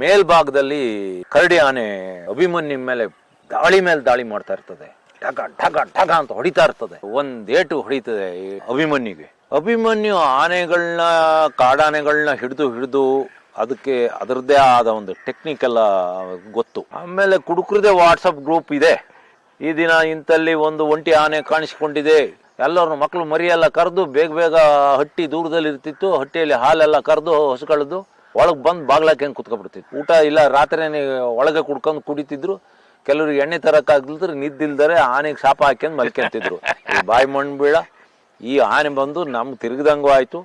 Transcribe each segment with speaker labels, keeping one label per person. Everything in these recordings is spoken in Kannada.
Speaker 1: ಮೇಲ್ಭಾಗದಲ್ಲಿ ಕರಡಿ ಆನೆ ಅಭಿಮನ್ಯು ಮೇಲೆ ದಾಳಿ ಮೇಲೆ ದಾಳಿ ಮಾಡ್ತಾ ಇರ್ತದೆ. ಢಗ ಢಗ ಢಗ ಅಂತ ಹೊಡಿತಾ ಇರ್ತದೆ. ಒಂದ್ ಏಟು ಹೊಡಿತದೆ ಅಭಿಮನ್ಯುಗೆ. ಅಭಿಮನ್ಯು ಆನೆಗಳನ್ನ ಕಾಡಾನೆಗಳನ್ನ ಹಿಡಿದು ಹಿಡಿದು ಅದಕ್ಕೆ ಅದರದ್ದೇ ಆದ ಒಂದು ಟೆಕ್ನಿಕ್ ಎಲ್ಲ ಗೊತ್ತು. ಆಮೇಲೆ ಕುಡುಕ್ರದೇ ವಾಟ್ಸಪ್ ಗ್ರೂಪ್ ಇದೆ. ಈ ದಿನ ಇಂತಲ್ಲಿ ಒಂದು ಒಂಟಿ ಆನೆ ಕಾಣಿಸ್ಕೊಂಡಿದೆ. ಎಲ್ಲರೂ ಮಕ್ಕಳು ಮರಿಯೆಲ್ಲ ಕರೆದು ಬೇಗ ಬೇಗ ಹಟ್ಟಿ ದೂರದಲ್ಲಿ ಇರ್ತಿತ್ತು ಹಟ್ಟಿಯಲ್ಲಿ ಹಾಲೆಲ್ಲ ಕರೆದು ಹಸುಗಳದ್ದು ಒಳಗೆ ಬಂದು ಬಾಗ್ಲಾಕಂಗೆ ಕುತ್ಕೊಬಿಡ್ತಿತ್ತು ಊಟ ಇಲ್ಲ ರಾತ್ರಿನೇ ಒಳಗೆ ಕುಡ್ಕೊಂಡು ಕುಡಿತಿದ್ರು ಕೆಲವ್ರಿಗೆ ಎಣ್ಣೆ ತರಕ್ಕಾಗ್ಲಿದ್ರೆ ನಿದ್ದಿಲ್ದರೆ ಆನೆಗೆ ಶಾಪ ಹಾಕ್ಯಂದು ಮಲ್ಕೊಂತಿದ್ರು. ಈ ಬಾಯಿ ಮಣ್ಣು ಬೀಳ ಈ ಆನೆ ಬಂದು ನಮ್ಮ ತಿರುಗಿದಂಗೂ ಆಯಿತು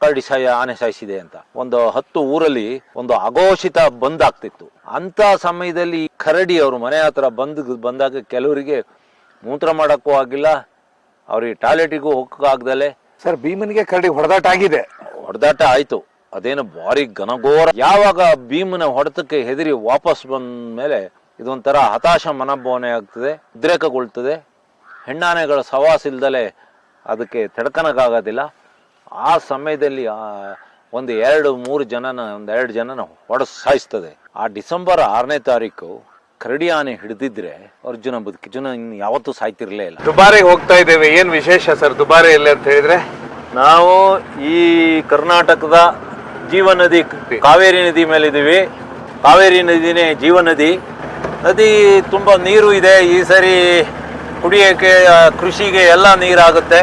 Speaker 1: ಕರಡಿ ಸಾಯ ಆನೆ ಸಾಯಿಸಿದೆ ಅಂತ. ಒಂದು ಹತ್ತು ಊರಲ್ಲಿ ಒಂದು ಅಘೋಷಿತ ಬಂದ್ ಆಗ್ತಿತ್ತು. ಅಂತ ಸಮಯದಲ್ಲಿ ಕರಡಿ ಅವರು ಮನೆ ಹತ್ರ ಬಂದ್ ಬಂದಾಗ ಕೆಲವರಿಗೆ ಮೂತ್ರ ಮಾಡೋಕ್ಕೂ ಆಗಿಲ್ಲ ಅವ್ರಿಗೆ ಟಾಯ್ಲೆಟಿಗೂ ಹೋಗಕ್ಕಾಗ್ದಲೆ
Speaker 2: ಸರ್ ಭೀಮನಿಗೆ ಕರಡಿ ಹೊಡೆದಾಟ ಆಗಿದೆ.
Speaker 1: ಹೊಡೆದಾಟ ಆಯ್ತು. ಅದೇನು ಭಾರಿ ಘನಘೋರ. ಯಾವಾಗ ಭೀಮನ ಹೊಡೆತಕ್ಕೆ ಹೆದರಿ ವಾಪಸ್ ಬಂದ ಮೇಲೆ ಇದೊಂಥರ ಹತಾಶ ಮನೋಭಾವನೆ ಆಗ್ತದೆ ಉದ್ರೇಕಗೊಳ್ತದೆ. ಹೆಣ್ಣಾನೆಗಳ ಸವಾಸ ಇಲ್ದಲೆ ಅದಕ್ಕೆ ತಡ್ಕನಕ್ಕಾಗೋದಿಲ್ಲ ಆ ಸಮಯದಲ್ಲಿ ಆ ಒಂದು ಎರಡು ಮೂರು ಜನನ ಒಂದು ಎರಡು ಜನನ ಹೊಡೆಸ್ ಸಾಯಿಸ್ತದೆ. ಆ ಡಿಸೆಂಬರ್ ಆರನೇ ತಾರೀಕು ಕರಡಿ ಆನೆ ಹಿಡಿದಿದ್ರೆ ಅರ್ಜುನ ಬದುಕಿಜುನ ಇನ್ನು ಯಾವತ್ತೂ ಸಾಯ್ತಿರ್ಲೇ ಇಲ್ಲ.
Speaker 2: ದುಬಾರಿ ಹೋಗ್ತಾ ಇದ್ದೇವೆ. ಏನು ವಿಶೇಷ ಸರ್ ದುಬಾರಿ ಎಲ್ಲ ಅಂತ ಹೇಳಿದ್ರೆ?
Speaker 1: ನಾವು ಈ ಕರ್ನಾಟಕದ ಜೀವ ನದಿ ಕಾವೇರಿ ನದಿ ಮೇಲೆ ಇದೀವಿ ಕಾವೇರಿ ನದಿನೇ ಜೀವ ನದಿ. ನದಿ ತುಂಬ ನೀರು ಇದೆ. ಈ ಸರಿ ಕುಡಿಯೋಕ್ಕೆ ಕೃಷಿಗೆ ಎಲ್ಲ ನೀರಾಗುತ್ತೆ.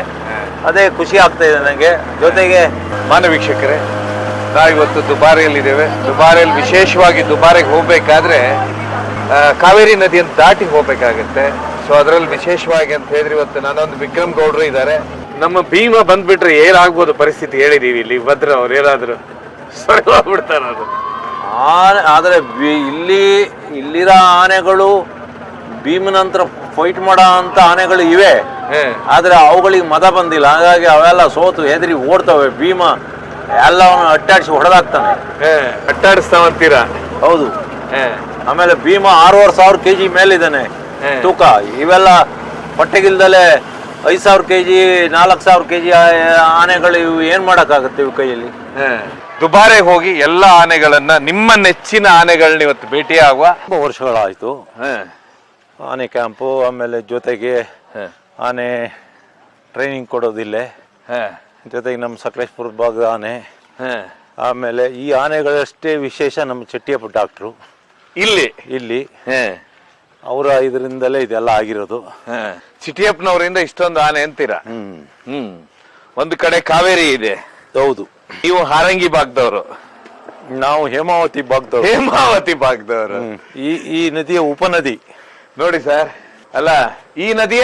Speaker 1: ಅದೇ ಖುಷಿ ಆಗ್ತಾ ಇದೆ ನನಗೆ ಜೊತೆಗೆ
Speaker 2: ಮಾನ ವೀಕ್ಷಕರೇ, ನಾವಿವತ್ತು ದುಬಾರಿಯಲ್ಲಿದ್ದೇವೆ. ದುಬಾರಿಯಲ್ಲಿ ವಿಶೇಷವಾಗಿ ದುಬಾರಿಗೆ ಹೋಗಬೇಕಾದ್ರೆ ಕಾವೇರಿ ನದಿಯನ್ನು ದಾಟಿ ಹೋಗಬೇಕಾಗುತ್ತೆ. ಸೊ ಅದರಲ್ಲಿ ವಿಶೇಷವಾಗಿ ಅಂತ ಹೇಳಿದ್ರೆ ಇವತ್ತು ನಾನೊಂದು ವಿಕ್ರಮ್ ಗೌಡ್ರು ಇದ್ದಾರೆ. ನಮ್ಮ ಭೀಮ ಬಂದ್ಬಿಟ್ರೆ ಏನಾಗ್ಬೋದು ಪರಿಸ್ಥಿತಿ ಹೇಳಿದೀವಿ ಇಲ್ಲಿ. ಭದ್ರ ಅವ್ರು ಏನಾದ್ರು? ಸರಿ ಹೋಗ್ಬಿಡ್ತಾರ ಅದು
Speaker 1: ಆನೆ ಆದರೆ ಇಲ್ಲಿ ಇಲ್ಲಿರೋ ಆನೆಗಳು ಭೀಮನಂತರ ಫೈಟ್ ಮಾಡೋ ಅಂತ ಆನೆಗಳು ಇವೆ. ಆದರೆ ಅವುಗಳಿಗೆ ಮದ ಬಂದಿಲ್ಲ. ಹಾಗಾಗಿ ಅವೆಲ್ಲ ಸೋತು ಹೆದರಿ ಓಡ್ತವೆ. ಭೀಮ ಎಲ್ಲವನ್ನು ಅಟ್ಟಾಡಿಸಿ ಹೊಡೆದಾಕ್ತಾನೆ.
Speaker 2: ಅಟ್ಟಾಡಿಸ್ತಾವಂತೀರಾ?
Speaker 1: ಹೌದು. ಆಮೇಲೆ ಭೀಮ ಆರೂವರೆ ಸಾವಿರ ಕೆ ಜಿ ಮೇಲಿದ್ದಾನೆ. ತೂಕ. ಇವೆಲ್ಲ ಹೊಟ್ಟೆಗಿಲ್ದಲೆ ಐದು ಸಾವಿರ ಕೆ ಜಿ ನಾಲ್ಕು ಸಾವಿರ ಕೆ ಜಿ ಆನೆಗಳು ಇವು ಏನು ಮಾಡೋಕ್ಕಾಗುತ್ತೆ ಇವು ಕೈಯಲ್ಲಿ.
Speaker 2: ದುಬಾರೆಗೆ ಹೋಗಿ ಎಲ್ಲ ಆನೆಗಳನ್ನ ನಿಮ್ಮ ನೆಚ್ಚಿನ ಆನೆಗಳನ್ನ ಇವತ್ತು ಭೇಟಿಯಾಗುವ?
Speaker 1: ತುಂಬ ವರ್ಷಗಳಾಯಿತು. ಆನೆ ಕ್ಯಾಂಪು ಆಮೇಲೆ ಜೊತೆಗೆ ಆನೆ ಟ್ರೈನಿಂಗ್ ಕೊಡೋದಿಲ್ಲ ಜೊತೆಗೆ ನಮ್ಮ ಸಕಲೇಶ್ಪುರ ಭಾಗದ ಆನೆ. ಆಮೇಲೆ ಈ ಆನೆಗಳಷ್ಟೇ ವಿಶೇಷ ನಮ್ಮ ಚಟ್ಟಿಯಪ್ಪ ಡಾಕ್ಟ್ರು.
Speaker 2: ಇಲ್ಲಿ?
Speaker 1: ಇಲ್ಲಿ. ಅವರ ಇದರಿಂದಲೇ ಇದೆಲ್ಲ ಆಗಿರೋದು.
Speaker 2: ಚಿಟಿಯಪ್ಪನವರಿಂದ ಇಷ್ಟೊಂದು ಆನೆ ಅಂತೀರಾ?
Speaker 1: ಹ್ಮ್.
Speaker 2: ಹ್ಮ್. ಒಂದು ಕಡೆ ಕಾವೇರಿ ಇದೆ.
Speaker 1: ಹೌದು.
Speaker 2: ನೀವು ಹಾರಂಗಿ ಭಾಗದವರು.
Speaker 1: ನಾವು ಹೇಮಾವತಿ ಭಾಗದವರು.
Speaker 2: ಹೇಮಾವತಿ ಭಾಗದವರು.
Speaker 1: ಈ ಈ ನದಿಯ ಉಪನದಿ.
Speaker 2: ನೋಡಿ ಸರ್. ಅಲ್ಲ ಈ ನದಿಯ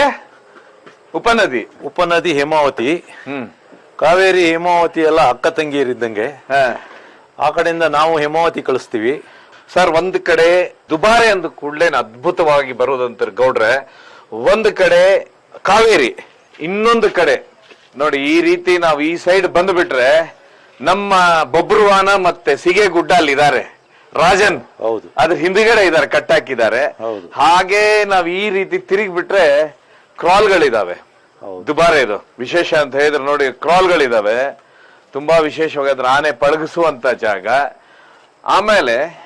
Speaker 2: ಉಪನದಿ.
Speaker 1: ಉಪನದಿ ಹೇಮಾವತಿ.
Speaker 2: ಹ್ಮ್.
Speaker 1: ಕಾವೇರಿ ಹೇಮಾವತಿ ಎಲ್ಲ ಅಕ್ಕ ತಂಗಿಯರಿದ್ದಂಗೆ.
Speaker 2: ಹಾ.
Speaker 1: ಆ ಕಡೆಯಿಂದ ನಾವು ಹೇಮಾವತಿ ಕಳಿಸ್ತೀವಿ.
Speaker 2: ಸರ್ ಒಂದ್ ಕಡೆ ದುಬಾರೆ ಅಂದ ಕೂಡಲೇ ಅದ್ಭುತವಾಗಿ ಬರೋದಂತಾರೆ ಗೌಡ್ರೆ. ಒಂದ್ ಕಡೆ ಕಾವೇರಿ ಇನ್ನೊಂದು ಕಡೆ. ನೋಡಿ ಈ ರೀತಿ ನಾವು ಈ ಸೈಡ್ ಬಂದ್ಬಿಟ್ರೆ ನಮ್ಮ ಬಬ್ರುವಾನ ಮತ್ತೆ ಸಿಗೆ ಗುಡ್ಡ ಅಲ್ಲಿ ಇದಾರೆ. ರಾಜನ್.
Speaker 1: ಹೌದು.
Speaker 2: ಅದ್ರ ಹಿಂದ್ಗಡೆ ಇದಾರೆ ಕಟ್ಟಾಕಿದ್ದಾರೆ
Speaker 1: ಹೌದು.
Speaker 2: ಹಾಗೆ ನಾವ್ ಈ ರೀತಿ ತಿರುಗಿ ಬಿಟ್ರೆ ಕ್ರಾಲ್ಗಳಿದಾವೆ. ದುಬಾರೆ ಇದು. ವಿಶೇಷ ಅಂತ ಹೇಳಿದ್ರೆ ನೋಡಿ ಕ್ರಾಲ್ಗಳಿದಾವೆ. ತುಂಬಾ ವಿಶೇಷವಾಗಿ ಅದ್ರ ಆನೆ ಪಳಗಿಸುವಂತ ಜಾಗ. ಆಮೇಲೆ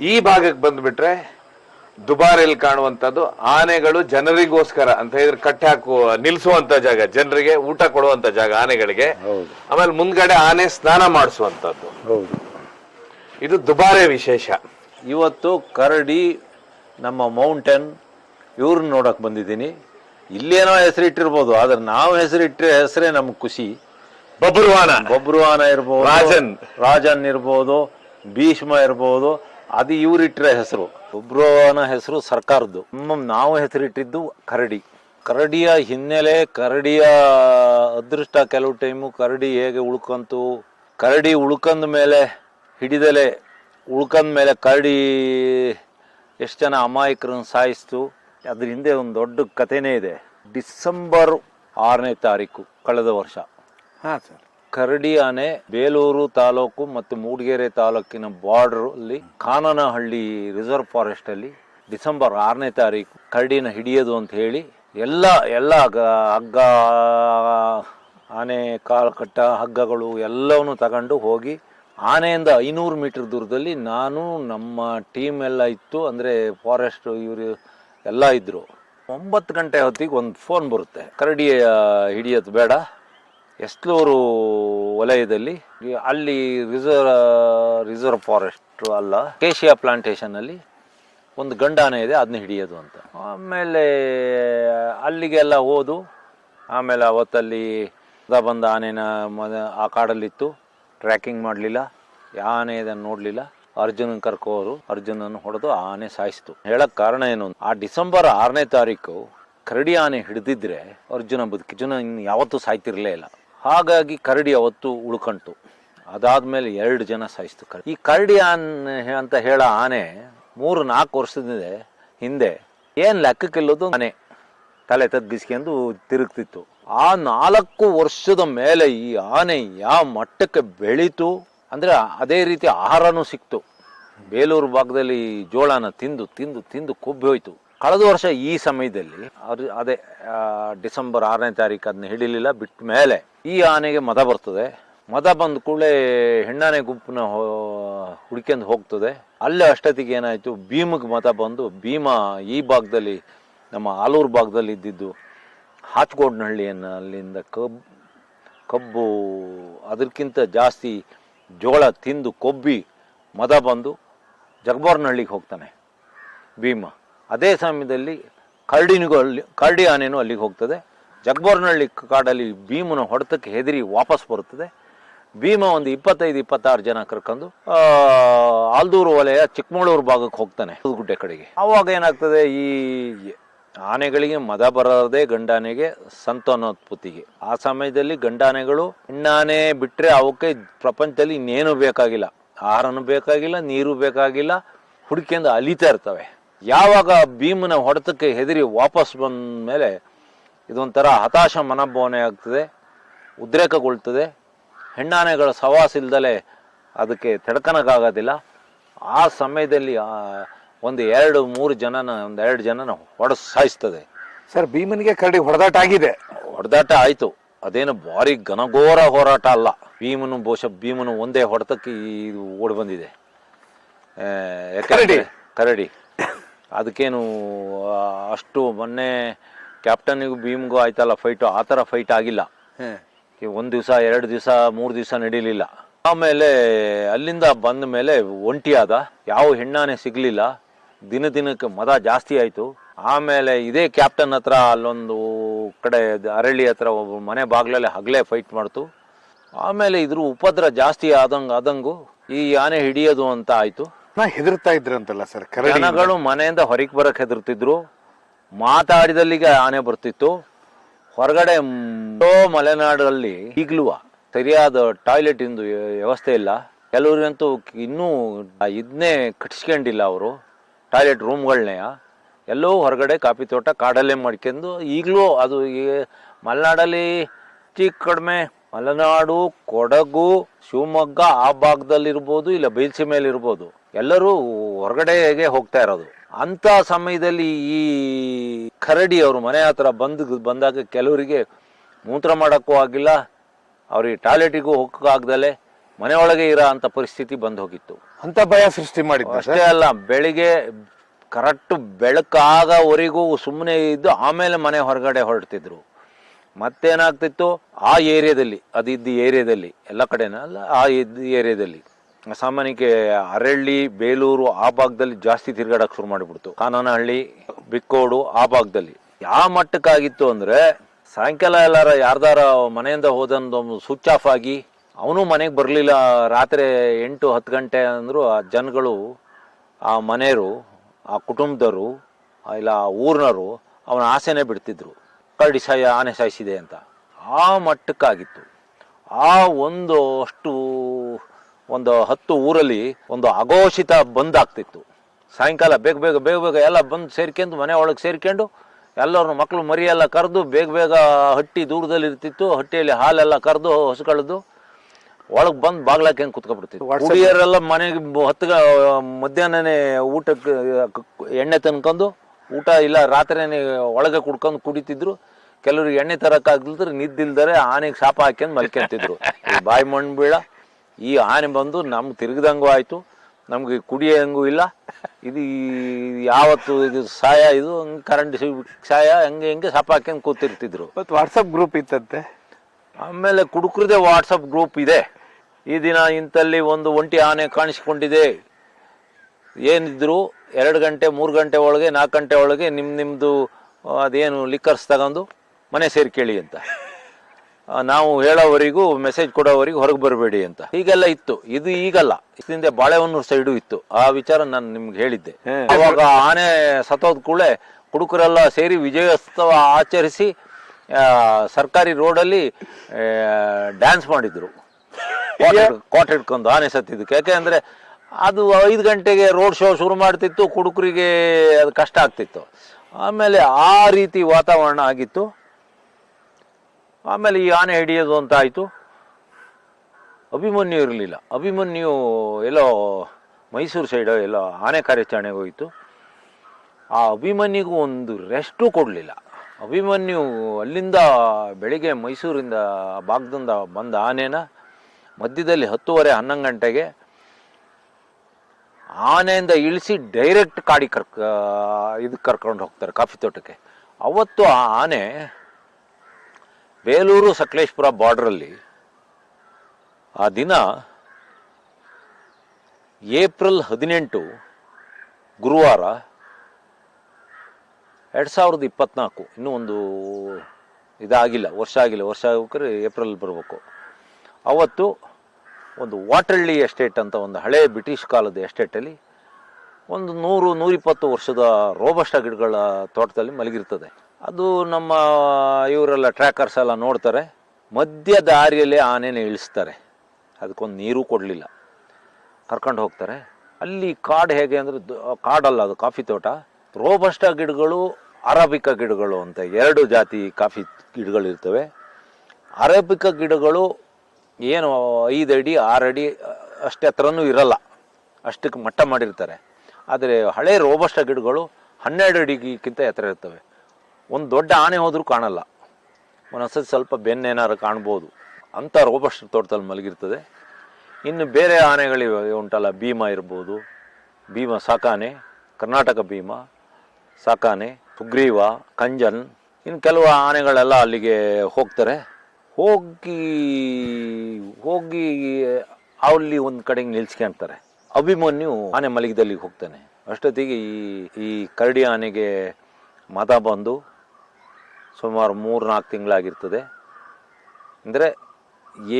Speaker 2: ಈ ಭಾಗಕ್ಕೆ ಬಂದ್ಬಿಟ್ರೆ ದುಬಾರಿಯಲ್ಲಿ ಕಾಣುವಂತದ್ದು ಆನೆಗಳು ಜನರಿಗೋಸ್ಕರ ಅಂತ ಹೇಳಿದ್ರೆ ಕಟ್ಟೆ ಹಾಕುವ ನಿಲ್ಸುವಂತ ಜಾಗ ಜನರಿಗೆ ಊಟ ಕೊಡುವಂತ ಜಾಗ ಆನೆಗಳಿಗೆ. ಆಮೇಲೆ ಮುಂದ್ಗಡೆ ಆನೆ ಸ್ನಾನ ಮಾಡಿಸುವಂತದ್ದು ಇದು ದುಬಾರೆ ವಿಶೇಷ.
Speaker 1: ಇವತ್ತು ಕರಡಿ ನಮ್ಮ ಮೌಂಟೇನ್ ಇವ್ರನ್ನ ನೋಡಕ್ ಬಂದಿದ್ದೀನಿ. ಇಲ್ಲೇನೋ ಹೆಸರಿಟ್ಟಿರ್ಬೋದು ಆದ್ರೆ ನಾವು ಹೆಸರಿಟ್ಟರೆ ಹೆಸರೇ ನಮ್ಗೆ ಖುಷಿ.
Speaker 2: ಬಬ್ರುವಾನ.
Speaker 1: ಬಬ್ರುವಾನ ಇರ್ಬೋದು
Speaker 2: ರಾಜನ್.
Speaker 1: ರಾಜನ್ ಇರ್ಬೋದು ಭೀಷ್ಮ ಇರ್ಬೋದು ಅದು ಇವ್ರಿಟ್ಟಿರೋ ಹೆಸರು. ಬಬ್ರುವಾನ ಹೆಸರು ಸರ್ಕಾರದ್ದು. ನಾವು ಹೆಸರಿಟ್ಟಿದ್ದು ಕರಡಿ. ಕರಡಿಯ ಹಿನ್ನೆಲೆ, ಕರಡಿಯ ಅದೃಷ್ಟ ಕೆಲವು ಟೈಮು ಕರಡಿ ಹೇಗೆ ಉಳ್ಕಂತು, ಕರಡಿ ಉಳ್ಕಂದ ಮೇಲೆ ಹಿಡಿದಲೆ ಉಳ್ಕಂದ ಮೇಲೆ ಕರಡಿ ಎಷ್ಟು ಜನ ಅಮಾಯಕರನ್ನು ಸಾಯಿಸ್ತು, ಅದ್ರ ಹಿಂದೆ ಒಂದು ದೊಡ್ಡ ಕಥೆನೇ ಇದೆ. ಡಿಸೆಂಬರ್ ಆರನೇ ತಾರೀಕು, ಕಳೆದ ವರ್ಷ.
Speaker 2: ಹಾ ಸರ್.
Speaker 1: ಕರಡಿ ಆನೆ ಬೇಲೂರು ತಾಲೂಕು ಮತ್ತು ಮೂಡಿಗೆರೆ ತಾಲೂಕಿನ ಬಾರ್ಡರ್ ಅಲ್ಲಿ ಕಾನನಹಳ್ಳಿ ರಿಸರ್ವ್ ಫಾರೆಸ್ಟ್ ಅಲ್ಲಿ ಡಿಸೆಂಬರ್ ಆರನೇ ತಾರೀಕು ಕರಡಿನ ಹಿಡಿಯೋದು ಅಂತ ಹೇಳಿ ಎಲ್ಲ ಎಲ್ಲ ಹಗ್ಗ, ಆನೆ ಕಾಲು ಕಟ್ಟ ಹಗ್ಗಗಳು ಎಲ್ಲವನ್ನು ತಗೊಂಡು ಹೋಗಿ ಆನೆಯಿಂದ ಐನೂರು ಮೀಟರ್ ದೂರದಲ್ಲಿ ನಾನು ನಮ್ಮ ಟೀಮ್ ಎಲ್ಲ ಇತ್ತು, ಅಂದರೆ ಫಾರೆಸ್ಟ್ ಇವರು ಎಲ್ಲ ಇದ್ದರು ಒಂಬತ್ತು ಗಂಟೆ ಹೊತ್ತಿಗೆ ಒಂದು ಫೋನ್ ಬರುತ್ತೆ. ಕರಡಿ ಹಿಡಿಯೋದು ಬೇಡ. ಎಸ್ಲೂರು ವಲಯದಲ್ಲಿ ಅಲ್ಲಿ ರಿಸರ್ವ್ ರಿಸರ್ವ್ ಫಾರೆಸ್ಟ್ ಅಲ್ಲ, ಕೇಶಿಯಾ ಪ್ಲಾಂಟೇಷನಲ್ಲಿ ಒಂದು ಗಂಡಾನೆ ಇದೆ ಅದನ್ನ ಹಿಡಿಯೋದು ಅಂತ. ಆಮೇಲೆ ಅಲ್ಲಿಗೆಲ್ಲ ಹೋದು, ಆಮೇಲೆ ಅವತ್ತಲ್ಲಿ ಬಂದ ಆನೆನ ಆ ಕಾಡಲ್ಲಿತ್ತು. ಟ್ರ್ಯಾಕಿಂಗ್ ಮಾಡಲಿಲ್ಲ ಆನೆ ಇದನ್ನು ನೋಡಲಿಲ್ಲ. ಅರ್ಜುನನ್ ಕರ್ಕೋರು ಅರ್ಜುನನ್ನು ಹೊಡೆದು ಆನೆ ಸಾಯಿಸ್ತು. ಹೇಳಕ್ ಕಾರಣ ಏನು ಆ ಡಿಸೆಂಬರ್ ಆರನೇ ತಾರೀಕು ಕರಡಿ ಆನೆ ಹಿಡಿದಿದ್ರೆ ಅರ್ಜುನ ಬದುಕಿ, ಅರ್ಜುನ ಇನ್ನು ಯಾವತ್ತೂ ಸಾಯ್ತಿರಲೇ ಇಲ್ಲ. ಹಾಗಾಗಿ ಕರಡಿ ಅವತ್ತು ಉಳ್ಕಂತು ಅದಾದ್ಮೇಲೆ ಎರಡು ಜನ ಸಾಯಿಸ್ತು ಕರಡಿ. ಈ ಕರಡಿ ಆನೆ ಅಂತ ಹೇಳೋ ಆನೆ ಮೂರು ನಾಲ್ಕು ವರ್ಷದಿಂದ ಹಿಂದೆ ಏನು ಲೆಕ್ಕಕ್ಕಿಲ್ಲದು ಆನೆ ತಲೆ ತಗ್ಗಿಸ್ಕೊಂಡು ತಿರುಗ್ತಿತ್ತು. ಆ ನಾಲ್ಕು ವರ್ಷದ ಮೇಲೆ ಈ ಆನೆ ಯಾವ ಮಟ್ಟಕ್ಕೆ ಬೆಳೀತು ಅಂದ್ರೆ ಅದೇ ರೀತಿ ಆಹಾರನೂ ಸಿಕ್ತು. ಬೇಲೂರು ಭಾಗದಲ್ಲಿ ಜೋಳನ ತಿಂದು ತಿಂದು ತಿಂದು ಕೊಬ್ಬಿ ಹೋಯಿತು. ಕಳೆದ ವರ್ಷ ಈ ಸಮಯದಲ್ಲಿ, ಅದು ಅದೇ ಡಿಸೆಂಬರ್ ಆರನೇ ತಾರೀಕು ಅದನ್ನ ಹಿಡಿಲಿಲ್ಲ ಬಿಟ್ಟ ಮೇಲೆ ಈ ಆನೆಗೆ ಮದ ಬರ್ತದೆ. ಮದ ಬಂದ ಕೂಡಲೇ ಹೆಣ್ಣಾನೆ ಗುಂಪನ್ನ ಹುಡ್ಕೊಂಡು ಹೋಗ್ತದೆ. ಅಲ್ಲೇ ಅಷ್ಟೊತ್ತಿಗೆ ಏನಾಯ್ತು, ಭೀಮಗ್ ಮತ ಬಂದು ಭೀಮ ಈ ಭಾಗದಲ್ಲಿ, ನಮ್ಮ ಆಲೂರು ಭಾಗದಲ್ಲಿ ಇದ್ದಿದ್ದು ಹಾಚ್ಕೋಡ್ನಹಳ್ಳಿಯನ್ನು ಅಲ್ಲಿಂದ ಕಬ್, ಕಬ್ಬು ಅದಕ್ಕಿಂತ ಜಾಸ್ತಿ ಜೋಳ ತಿಂದು ಕೊಬ್ಬಿ ಮದ ಬಂದು ಜಗಬೋರ್ನಹಳ್ಳಿಗೆ ಹೋಗ್ತಾನೆ ಭೀಮ. ಅದೇ ಸಮಯದಲ್ಲಿ ಕರಡಿನಿಗೂ ಅಲ್ಲಿ ಕರಡಿ ಆನೆನೂ ಅಲ್ಲಿಗೆ ಹೋಗ್ತದೆ. ಜಗಬೋರ್ನಹಳ್ಳಿ ಕಾಡಲ್ಲಿ ಭೀಮನ ಹೊಡೆತಕ್ಕೆ ಹೆದರಿ ವಾಪಸ್ ಬರುತ್ತದೆ. ಭೀಮ ಒಂದು ಇಪ್ಪತ್ತೈದು, ಇಪ್ಪತ್ತಾರು ಜನ ಕರ್ಕೊಂಡು ಆಲ್ದೂರು ವಲಯ ಚಿಕ್ಕಮಗಳೂರು ಭಾಗಕ್ಕೆ ಹೋಗ್ತಾನೆ ಗುಡ್ಡೆ ಕಡೆಗೆ. ಆವಾಗ ಏನಾಗ್ತದೆ, ಈ ಆನೆಗಳಿಗೆ ಮದ ಬರದೇ ಗಂಡಾನೆಗೆ ಸಂತಾನೋತ್ಪತ್ತಿಗೆ ಆ ಸಮಯದಲ್ಲಿ ಗಂಡಾನೆಗಳು, ಹೆಣ್ಣಾನೆ ಬಿಟ್ಟರೆ ಅವಕ್ಕೆ ಪ್ರಪಂಚದಲ್ಲಿ ಇನ್ನೇನು ಬೇಕಾಗಿಲ್ಲ. ಆಹಾರನು ಬೇಕಾಗಿಲ್ಲ, ನೀರು ಬೇಕಾಗಿಲ್ಲ, ಹುಡುಕಿಯಿಂದ ಅಲಿತಾ ಇರ್ತವೆ. ಯಾವಾಗ ಭೀಮನ ಹೊಡೆತಕ್ಕೆ ಹೆದರಿ ವಾಪಸ್ ಬಂದ ಮೇಲೆ ಇದೊಂಥರ ಹತಾಶ ಮನೋಭಾವನೆ ಆಗ್ತದೆ ಉದ್ರೇಕಗೊಳ್ತದೆ ಹೆಣ್ಣಾನೆಗಳ ಸವಾಸ ಇಲ್ದಲೆ ಅದಕ್ಕೆ ತಡ್ಕನಕ್ಕಾಗೋದಿಲ್ಲ ಆ ಸಮಯದಲ್ಲಿ ಆ ಒಂದು ಎರಡು ಮೂರು ಜನನ ಒಂದು ಎರಡು ಜನನ ಹೊಡೆ ಸಾಯಿಸ್ತದೆ.
Speaker 2: ಸರ್ ಭೀಮನಿಗೆ ಕರಡಿ ಹೊಡೆದಾಟ ಆಗಿದೆ.
Speaker 1: ಹೊಡೆದಾಟ ಆಯಿತು. ಅದೇನು ಭಾರಿ ಘನಘೋರ ಹೋರಾಟ ಅಲ್ಲ. ಭೀಮನು ಬಹುಶಃ ಭೀಮನು ಒಂದೇ ಹೊಡೆತಕ್ಕೆ ಇದು ಓಡಿ ಬಂದಿದೆ. ಕರಡಿ. ಕರಡಿ. ಅದಕ್ಕೇನು ಅಷ್ಟು ಮೊನ್ನೆ ಕ್ಯಾಪ್ಟನ್ನಿಗೂ ಭೀಮ್ಗೂ ಆಯ್ತಲ್ಲ ಫೈಟು ಆ ಥರ ಫೈಟ್ ಆಗಿಲ್ಲ. ಒಂದು ಒಂದ್ ದಿವಸ ಎರಡು ದಿವಸ ಮೂರು ದಿವಸ ನಡೀಲಿಲ್ಲ. ಆಮೇಲೆ ಅಲ್ಲಿಂದ ಬಂದ ಮೇಲೆ ಒಂಟಿಯಾದ ಯಾವ ಹೆಣ್ಣಾನೆ ಸಿಗ್ಲಿಲ್ಲ. ದಿನ ದಿನಕ್ಕೆ ಮದ ಜಾಸ್ತಿ ಆಯ್ತು. ಆಮೇಲೆ ಇದೇ ಕ್ಯಾಪ್ಟನ್ ಹತ್ರ ಅಲ್ಲೊಂದು ಕಡೆ ಅರಳಿ ಹತ್ರ ಒಬ್ಬ ಮನೆ ಬಾಗ್ಲಲ್ಲಿ ಹಗಲೇ ಫೈಟ್ ಮಾಡ್ತು. ಆಮೇಲೆ ಇದ್ರ ಉಪದ್ರ ಜಾಸ್ತಿ ಆದಂಗ ಆದಂಗು ಈ ಆನೆ ಹಿಡಿಯೋದು ಅಂತ ಆಯ್ತು.
Speaker 2: ನಾ ಹೆದರ್ತಾ ಇದ್ರಂತಲ್ಲ ಸರ್ ಕರಣಗಳು
Speaker 1: ಜನಗಳು ಮನೆಯಿಂದ ಹೊರಗೆ ಬರಕ್ ಹೆದರ್ತಿದ್ರು. ಮಾತಾಡಿದಲ್ಲಿಗೆ ಆನೆ ಬರ್ತಿತ್ತು. ಹೊರಗಡೆ ಮಲೆನಾಡಲ್ಲಿ ಈಗಲೂ ಸರಿಯಾದ ಟಾಯ್ಲೆಟ್ ಇಂದು ವ್ಯವಸ್ಥೆ ಇಲ್ಲ. ಕೆಲವ್ರಿಗಂತೂ ಇನ್ನೂ ಇದನ್ನೇ ಕಟ್ಸ್ಕೊಂಡಿಲ್ಲ ಅವರು. ಟಾಯ್ಲೆಟ್ ರೂಮ್ಗಳನ್ನೇ ಎಲ್ಲೋ ಹೊರಗಡೆ ಕಾಫಿ ತೋಟ ಕಾಡಲ್ಲೇ ಮಾಡ್ಕೊಂಡು ಈಗಲೂ ಅದು ಈ ಮಲೆನಾಡಲ್ಲಿ ಚಿಕ್ಕ ಕಡಿಮೆ ಮಲೆನಾಡು, ಕೊಡಗು, ಶಿವಮೊಗ್ಗ ಆ ಭಾಗದಲ್ಲಿರ್ಬೋದು ಇಲ್ಲ ಬೈಲ್ಸೀಮೆಯಲ್ಲಿ ಇರ್ಬೋದು ಎಲ್ಲರೂ ಹೊರಗಡೆಗೆ ಹೋಗ್ತಾ ಇರೋದು. ಅಂತ ಸಮಯದಲ್ಲಿ ಈ ಕರಡಿ ಅವರು ಮನೆ ಹತ್ರ ಬಂದ ಬಂದಾಗ ಕೆಲವರಿಗೆ ಮೂತ್ರ ಮಾಡೋಕ್ಕೂ ಆಗಿಲ್ಲ ಅವ್ರಿಗೆ ಟಾಯ್ಲೆಟಿಗೂ ಹೋಗಕ್ಕಾಗ್ದಲೆ ಮನೆ ಒಳಗೆ ಇರೋ ಅಂತ ಪರಿಸ್ಥಿತಿ ಬಂದು ಹೋಗಿತ್ತು.
Speaker 2: ಅಂತ ಭಯ ಸೃಷ್ಟಿ ಮಾಡಿದ್ದು
Speaker 1: ಅಷ್ಟೇ ಅಲ್ಲ ಬೆಳಿಗ್ಗೆ ಕರೆಕ್ಟ್ ಬೆಳಕಾಗವರೆಗೂ ಸುಮ್ಮನೆ ಇದ್ದು ಆಮೇಲೆ ಮನೆ ಹೊರಗಡೆ ಹೊರಡ್ತಿದ್ರು. ಮತ್ತೇನಾಗ್ತಿತ್ತು? ಆ ಏರಿಯಾದಲ್ಲಿ ಅದಿದ್ದ ಏರಿಯಾದಲ್ಲಿ ಎಲ್ಲ ಕಡೆನ ಅಲ್ಲ ಆ ಇದ್ದ ಏರಿಯಾದಲ್ಲಿ. ಸಾಮಾನ್ಯಕ್ಕೆ ಅರಳ್ಳಿ, ಬೇಲೂರು ಆ ಭಾಗದಲ್ಲಿ ಜಾಸ್ತಿ ತಿರುಗಾಡಕ್ ಶುರು ಮಾಡಿಬಿಡ್ತು. ಕಾನನಹಳ್ಳಿ, ಬಿಕ್ಕೋಡು ಆ ಭಾಗದಲ್ಲಿ. ಯಾವ ಮಟ್ಟಕ್ಕಾಗಿತ್ತು ಅಂದ್ರೆ ಸಾಯಂಕಾಲ ಎಲ್ಲಾರ ಯಾರ್ದಾರ ಮನೆಯಿಂದ ಹೋದಂದು ಸ್ವಿಚ್ ಆಫ್ ಆಗಿ ಅವನು ಮನೆಗೆ ಬರಲಿಲ್ಲ. ರಾತ್ರಿ ಎಂಟು, ಹತ್ತು ಗಂಟೆ ಅಂದ್ರು ಆ ಜನಗಳು, ಆ ಮನೆಯರು, ಆ ಕುಟುಂಬದವರು ಇಲ್ಲ ಆ ಊರಿನವರು ಅವನ ಆಸೆನೆ ಬಿಡ್ತಿದ್ರು. ಕರಡಿ ಸಾಯ ಆನೆ ಸಾಯಿಸಿದೆ ಅಂತ. ಆ ಮಟ್ಟಕ್ಕಾಗಿತ್ತು. ಆ ಒಂದು ಅಷ್ಟು ಒಂದು ಹತ್ತು ಊರಲ್ಲಿ ಒಂದು ಅಘೋಷಿತ ಬಂದ್ ಆಗ್ತಿತ್ತು. ಸಾಯಂಕಾಲ ಬೇಗ ಬೇಗ ಬೇಗ ಬೇಗ ಎಲ್ಲ ಬಂದು ಸೇರ್ಕೊಂಡು ಮನೆ ಒಳಗೆ ಸೇರ್ಕೊಂಡು ಎಲ್ಲರೂ ಮಕ್ಕಳು ಮರಿ ಎಲ್ಲ ಕರೆದು ಬೇಗ ಬೇಗ ಹಟ್ಟಿ ದೂರದಲ್ಲಿ ಇರ್ತಿತ್ತು. ಹಟ್ಟಿಯಲ್ಲಿ ಹಾಲೆಲ್ಲ ಕರೆದು ಹೊಸಕಳೆದು ಒಳಗೆ ಬಂದು ಬಾಗ್ಲಾಕ ಕುತ್ಕೊಬಿಡ್ತಿತ್ತು ಹುಡುಗಿಯರೆಲ್ಲ ಮನೆಗೆ ಹತ್ತು ಮಧ್ಯಾಹ್ನನೇ ಊಟಕ್ಕೆ ಎಣ್ಣೆ ತಂದ್ಕೊಂಡು ಊಟ ಇಲ್ಲ ರಾತ್ರಿನೇ ಒಳಗೆ ಕುಡ್ಕೊಂಡು ಕುಡಿತಿದ್ರು. ಕೆಲವ್ರಿಗೆ ಎಣ್ಣೆ ತರಕ್ಕಾಗ್ಲಿದ್ರೆ ನಿದ್ದಿಲ್ದರೆ ಆನೆಗೆ ಶಾಪ ಹಾಕ್ಯಂಡ್ ಮಲ್ಕೊಂತಿದ್ರು ಬಾಯಿ ಮಣ್ಣು ಬೀಳ ಈ ಆನೆ ಬಂದು ನಮ್ಗೆ ತಿರುಗಿದಂಗೂ ಆಯ್ತು ನಮಗೆ ಕುಡಿಯಂಗೂ ಇಲ್ಲ. ಇದು ಯಾವತ್ತು ಇದು ಸಾಯ ಇದು ಕರೆಂಟ್ ಸಾಯ ಹಂಗೆ ಹಿಂಗೆ ಸಪ್ಪ ಹಾಕೊಂಡು ಕೂತಿರ್ತಿದ್ರು.
Speaker 2: ಮತ್ತು ವಾಟ್ಸಪ್ ಗ್ರೂಪ್ ಇತ್ತಂತೆ?
Speaker 1: ಆಮೇಲೆ ಕುಡುಕ್ರದೇ ವಾಟ್ಸಪ್ ಗ್ರೂಪ್ ಇದೆ. ಈ ದಿನ ಇಂಥಲ್ಲಿ ಒಂದು ಒಂಟಿ ಆನೆ ಕಾಣಿಸಿಕೊಂಡಿದೆ. ಏನಿದ್ರು ಎರಡು ಗಂಟೆ ಮೂರು ಗಂಟೆ ಒಳಗೆ ನಾಲ್ಕು ಗಂಟೆ ಒಳಗೆ ನಿಮ್ಮ ನಿಮ್ಮದು ಅದೇನು ಲಿಕ್ಕರ್ಸ್ ತಗೊಂಡು ಮನೆ ಸೇರಿ ಕೇಳಿ ಅಂತ. ನಾವು ಹೇಳೋವರೆಗೂ ಮೆಸೇಜ್ ಕೊಡೋವರೆಗೂ ಹೊರಗೆ ಬರಬೇಡಿ ಅಂತ. ಹೀಗೆಲ್ಲ ಇತ್ತು. ಇದು ಈಗಲ್ಲ. ಹಿಂದೆ ಬಾಳೆಹೊನ್ನೂರು ಸೈಡು ಇತ್ತು. ಆ ವಿಚಾರ ನಾನು ನಿಮ್ಗೆ ಹೇಳಿದ್ದೆ. ಅವಾಗ ಆನೆ ಸತ್ತೋದ ಕೂಡಲೇ ಕುಡುಕರೆಲ್ಲ ಸೇರಿ ವಿಜಯೋತ್ಸವ ಆಚರಿಸಿ ಸರ್ಕಾರಿ ರೋಡಲ್ಲಿ ಡ್ಯಾನ್ಸ್ ಮಾಡಿದ್ರು. ಕೋಟ್ ಹಿಡ್ಕೊಂಡು ಆನೆ ಸತ್ತಿದ್ದಕ್ಕೆ. ಯಾಕೆ ಅಂದರೆ ಅದು ಐದು ಗಂಟೆಗೆ ರೋಡ್ ಶೋ ಶುರು ಮಾಡ್ತಿತ್ತು ಕುಡುಕರಿಗೆ ಅದು ಕಷ್ಟ ಆಗ್ತಿತ್ತು. ಆಮೇಲೆ ಆ ರೀತಿ ವಾತಾವರಣ ಆಗಿತ್ತು. ಆಮೇಲೆ ಈ ಆನೆ ಹಿಡಿಯೋದು ಅಂತ ಆಯಿತು. ಅಭಿಮನ್ಯು ಇರಲಿಲ್ಲ. ಅಭಿಮನ್ಯು ಎಲ್ಲೋ ಮೈಸೂರು ಸೈಡ್ ಎಲ್ಲೋ ಆನೆ ಕಾರ್ಯಾಚರಣೆಗೆ ಹೋಯಿತು. ಆ ಅಭಿಮನ್ಯಿಗೂ ಒಂದು ರೆಸ್ಟು ಕೊಡಲಿಲ್ಲ. ಅಭಿಮನ್ಯು ಅಲ್ಲಿಂದ ಬೆಳಿಗ್ಗೆ ಮೈಸೂರಿಂದ ಭಾಗದಿಂದ ಬಂದ ಆನೆನ ಮಧ್ಯದಲ್ಲಿ ಹತ್ತುವರೆ ಹನ್ನೊಂದು ಗಂಟೆಗೆ ಆನೆಯಿಂದ ಇಳಿಸಿ ಡೈರೆಕ್ಟ್ ಕಾಡಿ ಕರ್ಕ ಇದಕ್ಕೆ ಕರ್ಕೊಂಡು ಹೋಗ್ತಾರೆ, ಕಾಫಿ ತೋಟಕ್ಕೆ. ಅವತ್ತು ಆ ಆನೆ ಬೇಲೂರು ಸಕಲೇಶ್ಪುರ ಬಾರ್ಡ್ರಲ್ಲಿ ಆ ದಿನ ಏಪ್ರಿಲ್ ಹದಿನೆಂಟು ಗುರುವಾರ ಎರಡು ಸಾವಿರದ ಇಪ್ಪತ್ನಾಲ್ಕು. ಇನ್ನೂ ಒಂದು ಇದಾಗಿಲ್ಲ, ವರ್ಷ ಆಗಿಲ್ಲ. ವರ್ಷ ಆಗಬೇಕಾದ್ರೆ ಏಪ್ರಿಲ್ ಬರಬೇಕು. ಅವತ್ತು ಒಂದು ವಾಟಳ್ಳಿ ಎಸ್ಟೇಟ್ ಅಂತ ಒಂದು ಹಳೆ ಬ್ರಿಟಿಷ್ ಕಾಲದ ಎಸ್ಟೇಟಲ್ಲಿ ಒಂದು ನೂರು, ನೂರಿಪ್ಪತ್ತು ವರ್ಷದ ರೋಬಸ್ಟ ಗಿಡಗಳ ತೋಟದಲ್ಲಿ ಮಲಗಿರ್ತದೆ. ಅದು ನಮ್ಮ ಇವರೆಲ್ಲ ಟ್ರ್ಯಾಕರ್ಸ್ ಎಲ್ಲ ನೋಡ್ತಾರೆ. ಮಧ್ಯ ದಾರಿಯಲ್ಲಿ ಆನೆನ ಇಳಿಸ್ತಾರೆ. ಅದಕ್ಕೊಂದು ನೀರು ಕೊಡಲಿಲ್ಲ. ಕರ್ಕೊಂಡು ಹೋಗ್ತಾರೆ. ಅಲ್ಲಿ ಕಾಡು ಹೇಗೆ ಅಂದರೆ ಕಾಡಲ್ಲ, ಅದು ಕಾಫಿ ತೋಟ. ರೋಬಸ್ಟ ಗಿಡಗಳು, ಅರಬಿಕ ಗಿಡಗಳು ಅಂತ ಎರಡು ಜಾತಿ ಕಾಫಿ ಗಿಡಗಳಿರ್ತವೆ. ಅರೇಬಿಕ ಗಿಡಗಳು ಏನು ಐದು ಅಡಿ, ಆರು ಅಡಿ, ಅಷ್ಟೇ ಹತ್ರನೂ ಇರಲ್ಲ. ಅಷ್ಟಕ್ಕೆ ಮಟ್ಟ ಮಾಡಿರ್ತಾರೆ. ಆದರೆ ಹಳೆ ರೋಬಸ್ಟ ಗಿಡಗಳು ಹನ್ನೆರಡು ಅಡಿಗಿಂತ ಎತ್ತರ ಇರ್ತವೆ. ಒಂದು ದೊಡ್ಡ ಆನೆ ಹೋದರೂ ಕಾಣಲ್ಲ. ಒಂದೊಂದ್ಸತಿ ಸ್ವಲ್ಪ ಬೆನ್ನೇನಾರು ಕಾಣ್ಬೋದು. ಅಂಥ ರೋಬಸ್ಟ್ ತೋಟದಲ್ಲಿ ಮಲಗಿರ್ತದೆ. ಇನ್ನು ಬೇರೆ ಆನೆಗಳಿವೆ, ಉಂಟಲ್ಲ, ಭೀಮ ಇರ್ಬೋದು. ಭೀಮ ಸಾಕಾನೆ, ಕರ್ನಾಟಕ ಭೀಮ, ಸಾಕಾನೆ, ಸುಗ್ರೀವ, ಕಂಜನ್. ಇನ್ನು ಕೆಲವು ಆನೆಗಳೆಲ್ಲ ಅಲ್ಲಿಗೆ ಹೋಗ್ತಾರೆ. ಹೋಗಿ ಹೋಗಿ ಅಲ್ಲಿ ಒಂದು ಕಡೆಗೆ ನಿಲ್ಸ್ಕೊಂತಾರೆ ಅಭಿಮನ್ಯು ಆನೆ ಮಲಗಿದಲ್ಲಿ ಹೋಗ್ತಾನೆ. ಅಷ್ಟೊತ್ತಿಗೆ ಈ ಈ ಕರಡಿ ಆನೆಗೆ ಮತ ಬಂದು ಸುಮಾರು ಮೂರು ನಾಲ್ಕು ತಿಂಗಳಾಗಿರ್ತದೆ. ಅಂದರೆ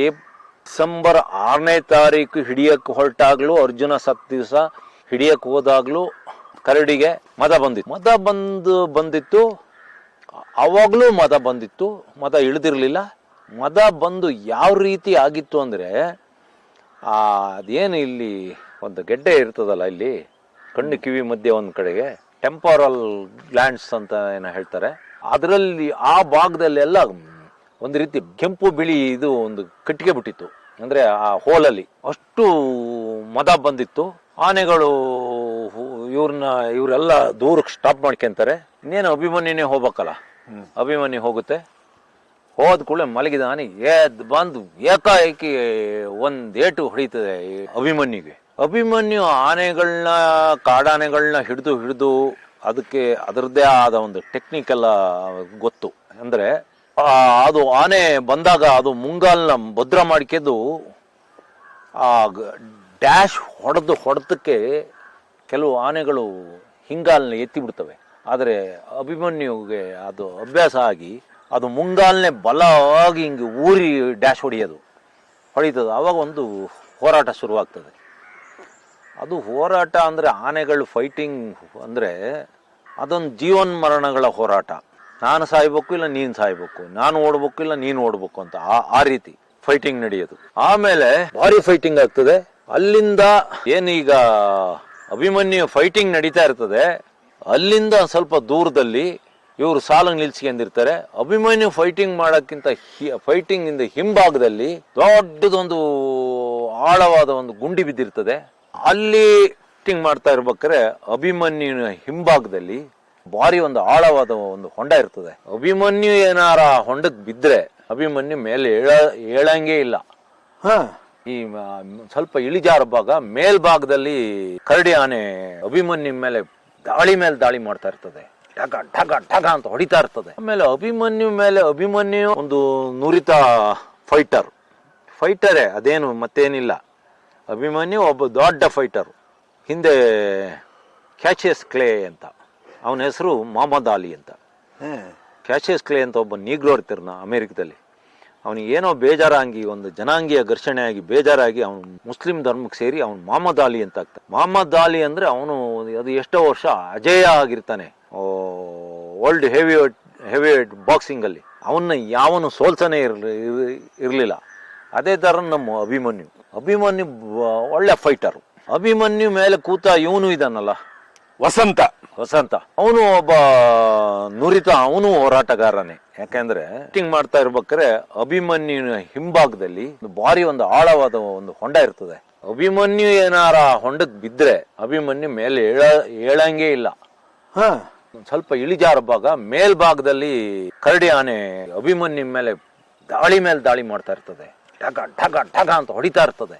Speaker 1: ಏ ಡಿಸೆಂಬರ್ ಆರನೇ ತಾರೀಕು ಹಿಡಿಯಕ್ಕೆ ಹೊರಟಾಗ್ಲೂ ಅರ್ಜುನ ಸತ್ ದಿವಸ ಹಿಡಿಯಕ್ಕೆ ಹೋದಾಗಲೂ ಕರಡಿಗೆ ಮದ ಬಂದಿತ್ತು. ಮದ ಬಂದು ಬಂದಿತ್ತು. ಅವಾಗಲೂ ಮದ ಬಂದಿತ್ತು. ಮದ ಇಳಿದಿರಲಿಲ್ಲ. ಮದ ಬಂದು ಯಾವ ರೀತಿ ಆಗಿತ್ತು ಅಂದರೆ ಅದೇನು ಇಲ್ಲಿ ಒಂದು ಗೆಡ್ಡೆ ಇರ್ತದಲ್ಲ ಇಲ್ಲಿ? ಕಣ್ಣು ಕಿವಿ ಮಧ್ಯೆ ಒಂದು ಕಡೆಗೆ. ಟೆಂಪರಲ್ ಗ್ಲ್ಯಾಂಡ್ಸ್ ಅಂತ ಏನೋ ಹೇಳ್ತಾರೆ. ಅದರಲ್ಲಿ ಆ ಭಾಗದಲ್ಲೆಲ್ಲ ಒಂದು ರೀತಿ ಕೆಂಪು ಬಿಳಿ ಇದು ಒಂದು ಕಟ್ಟಿಗೆ ಬಿಟ್ಟಿತ್ತು. ಅಂದ್ರೆ ಆ ಹೋಲಲ್ಲಿ ಅಷ್ಟು ಮದ ಬಂದಿತ್ತು. ಆನೆಗಳು ಇವ್ರನ್ನ ಇವರೆಲ್ಲ ದೂರಕ್ಕೆ ಸ್ಟಾಪ್ ಮಾಡ್ಕೊಂತಾರೆ. ಇನ್ನೇನು ಅಭಿಮನ್ಯುನೇ ಹೋಗ್ಬೇಕಲ್ಲ? ಅಭಿಮನ್ಯು ಹೋಗುತ್ತೆ. ಹೋದ ಕೂಡಲೇ ಮಲಗಿದ ಆನೆ ಎದ್ದು ಬಂದು ಏಕಾಏಕಿ ಒಂದು ಏಟು ಹೊಡಿತದೆ ಅಭಿಮನ್ಯುಗೆ. ಅಭಿಮನ್ಯು ಆನೆಗಳನ್ನ ಕಾಡಾನೆಗಳನ್ನ ಹಿಡಿದು ಹಿಡಿದು ಅದಕ್ಕೆ ಅದರದ್ದೇ ಆದ ಒಂದು ಟೆಕ್ನಿಕೆಲ್ಲ ಗೊತ್ತು. ಅಂದರೆ ಅದು ಆನೆ ಬಂದಾಗ ಅದು ಮುಂಗಾಲ್ನ ಭದ್ರ ಮಾಡ್ಕೆದು, ಆ ಡ್ಯಾಶ್ ಹೊಡೆದು ಹೊಡೆದಕ್ಕೆ ಕೆಲವು ಆನೆಗಳು ಹಿಂಗಾಲ್ನ ಎತ್ತಿ ಬಿಡ್ತವೆ ಆದರೆ ಅಭಿಮನ್ಯುಗೆ ಅದು ಅಭ್ಯಾಸ ಆಗಿ, ಅದು ಮುಂಗಾಲ್ನೇ ಬಲವಾಗಿ ಹಿಂಗೆ ಊರಿ ಡ್ಯಾಶ್ ಹೊಡೆಯೋದು ಹೊಡೀತದೆ ಆವಾಗ ಒಂದು ಹೋರಾಟ ಶುರುವಾಗ್ತದೆ. ಅದು ಹೋರಾಟ ಅಂದರೆ ಆನೆಗಳು ಫೈಟಿಂಗ್ ಅಂದರೆ ಅದೊಂದು ಜೀವನ್ ಮರಣಗಳ ಹೋರಾಟ. ನಾನು ಸಾಯ್ಬೇಕು ಇಲ್ಲ ನೀನು ಸಾಯ್ಬೇಕು. ನಾನು ಓಡ್ಬೇಕು ಇಲ್ಲ ನೀನು ಓಡ್ಬೇಕು ಅಂತ ಆ ಆ ರೀತಿ ಫೈಟಿಂಗ್ ನಡೆಯೋದು. ಆಮೇಲೆ ಭಾರಿ ಫೈಟಿಂಗ್ ಆಗ್ತದೆ. ಅಲ್ಲಿಂದ ಏನೀಗ ಅಭಿಮನ್ಯು ಫೈಟಿಂಗ್ ನಡೀತಾ ಇರ್ತದೆ. ಅಲ್ಲಿಂದ ಸ್ವಲ್ಪ ದೂರದಲ್ಲಿ ಇವರು ಸಾಲಂಗ್ ನಿಲ್ಸ್ಕೊಂಡಿರ್ತಾರೆ. ಅಭಿಮನ್ಯು ಫೈಟಿಂಗ್ ಮಾಡೋಕ್ಕಿಂತ ಫೈಟಿಂಗ್ ಇಂದ ಹಿಂಭಾಗದಲ್ಲಿ ದೊಡ್ಡದೊಂದು ಆಳವಾದ ಒಂದು ಗುಂಡಿ ಬಿದ್ದಿರ್ತದೆ. ಅಲ್ಲಿ ಟಿಂಗ್ ಮಾಡ್ತಾ ಇರ್ಬೇಕಾದ್ರೆ ಅಭಿಮನ್ಯುನ ಹಿಂಭಾಗದಲ್ಲಿ ಭಾರಿ ಒಂದು ಆಳವಾದ ಒಂದು ಹೊಂಡ ಇರ್ತದೆ. ಅಭಿಮನ್ಯು ಏನಾರ ಹೊಂಡಕ್ಕೆ ಬಿದ್ರೆ ಅಭಿಮನ್ಯು ಮೇಲೆ ಏಳ ಏಳಂಗೆ ಇಲ್ಲ.
Speaker 2: ಹಾ.
Speaker 1: ಈ ಸ್ವಲ್ಪ ಇಳಿಜಾರ ಭಾಗ ಮೇಲ್ಭಾಗದಲ್ಲಿ ಕರಡಿ ಆನೆ ಅಭಿಮನ್ಯು ಮೇಲೆ ದಾಳಿ ಮೇಲೆ ದಾಳಿ ಮಾಡ್ತಾ ಇರ್ತದೆ. ಢಗ ಢಗ ಢಗ ಅಂತ ಹೊಡಿತಾ ಇರ್ತದೆ. ಆಮೇಲೆ ಅಭಿಮನ್ಯು ಮೇಲೆ ಅಭಿಮನ್ಯು ಒಂದು ನುರಿತ ಫೈಟರ್ ಫೈಟರೇ ಅದೇನು ಮತ್ತೇನಿಲ್ಲ. ಅಭಿಮನ್ಯು ಒಬ್ಬ ದೊಡ್ಡ ಫೈಟರು ಹಿಂದೆ ಕ್ಯಾಚಿಯಸ್ ಕ್ಲೇ ಅಂತ. ಅವನ ಹೆಸರು ಮೊಹಮ್ಮದ್ ಅಲಿ ಅಂತ. ಕ್ಯಾಚಿಯಸ್ ಕ್ಲೇ ಅಂತ ಒಬ್ಬ ನೀಗ್ರೋ ಇರ್ತಿರ್ನ ಅಮೆರಿಕದಲ್ಲಿ. ಅವನಿಗೆ ಏನೋ ಬೇಜಾರಾಗಿ ಒಂದು ಜನಾಂಗೀಯ ಘರ್ಷಣೆಯಾಗಿ ಬೇಜಾರಾಗಿ ಅವನು ಮುಸ್ಲಿಂ ಧರ್ಮಕ್ಕೆ ಸೇರಿ ಅವನು ಮೊಹಮ್ಮದ್ ಅಲಿ ಅಂತ ಆಗ್ತಾನೆ ಮೊಹಮ್ಮದ್ ಅಲಿ ಅಂದರೆ ಅವನು ಅದು ಎಷ್ಟೋ ವರ್ಷ ಅಜೇಯ ಆಗಿರ್ತಾನೆ. ವರ್ಲ್ಡ್ ಹೆವಿ ಹೆವಿ ಬಾಕ್ಸಿಂಗಲ್ಲಿ ಅವನ್ನ ಯಾವನು ಸೋಲ್ಸನೇ ಇರಲಿ ಇರಲಿಲ್ಲ. ಅದೇ ಥರ ನಮ್ಮ ಅಭಿಮನ್ಯು. ಅಭಿಮನ್ಯು ಒಳ್ಳೆ ಫೈಟರು ಅಭಿಮನ್ಯು ಮೇಲೆ ಕೂತ ಇವನು ಇದಾನಲ್ಲ.
Speaker 3: ವಸಂತ.
Speaker 1: ವಸಂತ. ಅವನು ಒಬ್ಬ ನುರಿತ ಅವನು ಹೋರಾಟಗಾರನೇ. ಯಾಕೆಂದ್ರೆ ಫೈಟಿಂಗ್ ಮಾಡ್ತಾ ಇರ್ಬೇಕಾದ್ರೆ ಅಭಿಮನ್ಯುವಿನ ಹಿಂಭಾಗದಲ್ಲಿ ಒಂದು ಭಾರಿ ಒಂದು ಆಳವಾದ ಒಂದು ಹೊಂಡ ಇರ್ತದೆ. ಅಭಿಮನ್ಯು ಏನಾರ ಹೊಂಡಕ್ ಬಿದ್ರೆ ಅಭಿಮನ್ಯು ಮೇಲೆ ಏಳ ಏಳಂಗೆ ಇಲ್ಲ.
Speaker 3: ಹ.
Speaker 1: ಸ್ವಲ್ಪ ಇಳಿಜಾರ ಭಾಗ ಮೇಲ್ಭಾಗದಲ್ಲಿ ಕರಡಿ ಆನೆ ಅಭಿಮನ್ಯು ಮೇಲೆ ದಾಳಿ ಮೇಲೆ ದಾಳಿ ಮಾಡ್ತಾ ಇರ್ತದೆ. ಢಗ ಢಗ ಢಗ ಅಂತ ಹೊಡಿತಾ ಇರ್ತದೆ